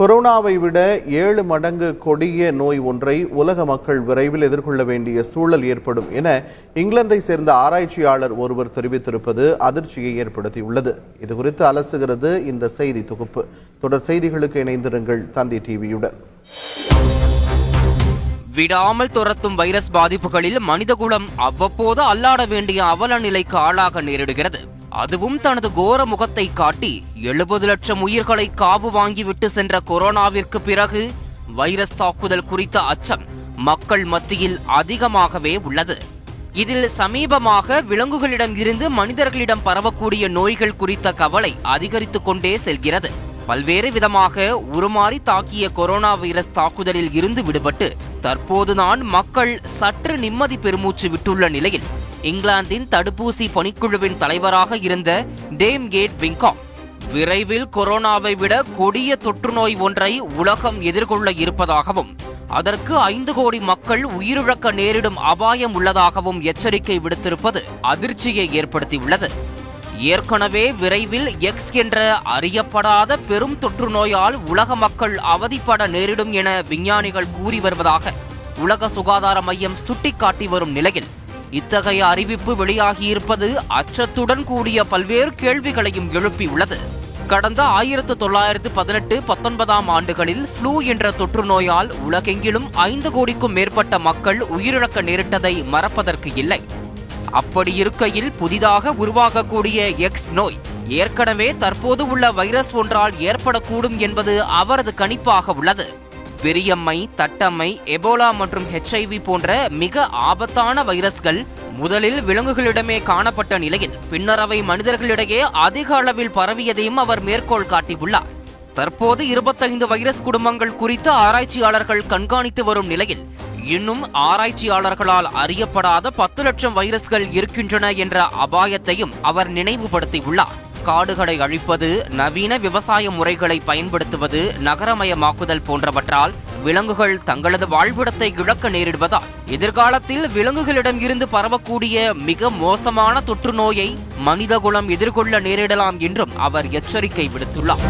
கொரோனாவை விட ஏழு மடங்கு கொடிய நோய் ஒன்றை உலக மக்கள் விரைவில் எதிர்கொள்ள வேண்டிய சூழல் ஏற்படும் என இங்கிலாந்தை சேர்ந்த ஆராய்ச்சியாளர் ஒருவர் தெரிவித்திருப்பது அதிர்ச்சியை ஏற்படுத்தியுள்ளது. இது குறித்து அலசுகிறது இந்த செய்தி தொகுப்பு. தொடர் செய்திகளுக்கு இணைந்திருங்கள் தந்தி டிவியுடன். விடாமல் துரத்தும் வைரஸ் பாதிப்புகளில் மனிதகுலம் அவ்வப்போது அல்லாட வேண்டிய அவல நிலைக்கு ஆளாக நேரிடுகிறது. அதுவும் தனது கோர முகத்தை காட்டி எழுபது லட்சம் உயிர்களை காவு வாங்கிவிட்டு சென்ற கொரோனாவிற்கு பிறகு வைரஸ் தாக்குதல் குறித்த அச்சம் மக்கள் மத்தியில் அதிகமாகவே உள்ளது. இதில் சமீபமாக விலங்குகளிடம் இருந்து மனிதர்களிடம் பரவக்கூடிய நோய்கள் குறித்த கவலை அதிகரித்துக் கொண்டே செல்கிறது. பல்வேறு விதமாக உருமாறி தாக்கிய கொரோனா வைரஸ் தாக்குதலில் இருந்து விடுபட்டு தற்போதுதான் மக்கள் சற்று நிம்மதி பெருமூச்சு விட்டுள்ள நிலையில் இங்கிலாந்தின் தடுப்பூசி பணிக்குழுவின் தலைவராக இருந்த டேம் கேட் விங்காம் விரைவில் கொரோனாவை விட கொடிய தொற்றுநோய் ஒன்றை உலகம் எதிர்கொள்ள இருப்பதாகவும் அதற்கு ஐந்து கோடி மக்கள் உயிரிழக்க நேரிடும் அபாயம் உள்ளதாகவும் எச்சரிக்கை விடுத்திருப்பது அதிர்ச்சியை ஏற்படுத்தியுள்ளது. ஏற்கனவே விரைவில் எக்ஸ் என்ற அறியப்படாத பெரும் தொற்று நோயால் உலக மக்கள் அவதிப்பட நேரிடும் என விஞ்ஞானிகள் கூறி வருவதாக உலக சுகாதார மையம் சுட்டிக்காட்டி வரும் நிலையில் இத்தகைய அறிவிப்பு வெளியாகியிருப்பது அச்சத்துடன் கூடிய பல்வேறு கேள்விகளையும் எழுப்பியுள்ளது. கடந்த ஆயிரத்து தொள்ளாயிரத்து பதினெட்டு பத்தொன்பதாம் ஆண்டுகளில் ஃப்ளூ என்ற தொற்று நோயால் உலகெங்கிலும் ஐந்து கோடிக்கும் மேற்பட்ட மக்கள் உயிரிழக்க நேரிட்டதை மறப்பதற்கு இல்லை. அப்படி இருக்கையில் புதிதாக உருவாகக்கூடிய எக்ஸ் நோய் ஏற்கனவே தற்போது உள்ள வைரஸ் ஒன்றால் ஏற்படக்கூடும் என்பது அவரது கணிப்பாக உள்ளது. பெரியம்மை தட்டம்மை எபோலா மற்றும் ஹெச்ஐவி போன்ற மிக ஆபத்தான வைரஸ்கள் முதலில் விலங்குகளிடமே காணப்பட்ட நிலையில் பின்னர் அவை மனிதர்களிடையே அதிக அளவில் பரவியதையும் அவர் மேற்கோள் காட்டியுள்ளார். தற்போது இருபத்தைந்து வைரஸ் குடும்பங்கள் குறித்து ஆராய்ச்சியாளர்கள் கண்காணித்து வரும் நிலையில் இன்னும் ஆராய்ச்சியாளர்களால் அறியப்படாத பத்து லட்சம் வைரஸ்கள் இருக்கின்றன என்ற அபாயத்தையும் அவர் நினைவுபடுத்தியுள்ளார். காடுகளை அழிப்பது நவீன விவசாய முறைகளை பயன்படுத்துவது நகரமயமாக்குதல் போன்றவற்றால் விலங்குகள் தங்களது வாழ்விடத்தை இழக்க நேரிடுவதால் எதிர்காலத்தில் விலங்குகளிடம் இருந்து பரவக்கூடிய மிக மோசமான தொற்று நோயை மனிதகுலம் எதிர்கொள்ள நேரிடலாம் என்றும் அவர் எச்சரிக்கை விடுத்துள்ளார்.